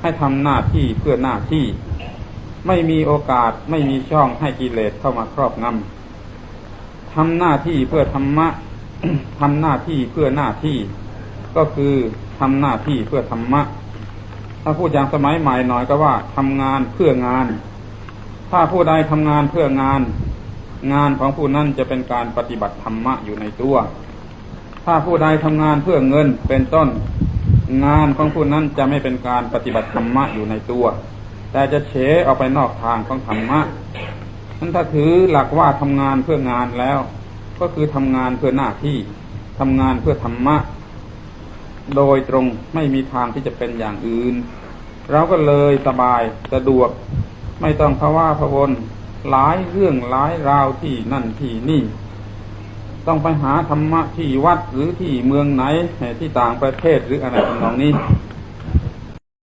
ให้ทำหน้าที่เพื่อหน้าที่ ไม่มีโอกาสไม่มีช่องให้กิเลสเข้ามาครอบงำทำหน้าที่เพื่อธรรมะทำหน้าที่เพื่อหน้าที่ ก็คือทำหน้าที่เพื่อธรรมะ ถ้าพูดอย่างสมัยใหม่หน่อยก็ว่าทำงานเพื่องาน ถ้าผู้ใดทำงานเพื่องาน งานของผู้นั้นจะเป็นการปฏิบัติธรรมะอยู่ในตัว ถ้าผู้ใดทำงานเพื่อเงินเป็นต้น งานของผู้นั้นจะไม่เป็นการปฏิบัติธรรมะอยู่ในตัว แต่จะเฉออกไปนอกทางของธรรมะนั้นถ้าถือหลักว่าทำงานเพื่องานแล้ว ก็คือทำงานเพื่อหน้าที่ทำงานเพื่อธรรมะ โดยตรงไม่มีทางที่จะเป็นอย่างอื่น เราก็เลยสบายสะดวก ไม่ต้องภาวะพะวนหลายเรื่องหลายราวที่นั่นที่นี่ ต้องไปหาธรรมะที่วัดหรือที่เมืองไหนที่ต่างประเทศหรืออะไรทำนองนี้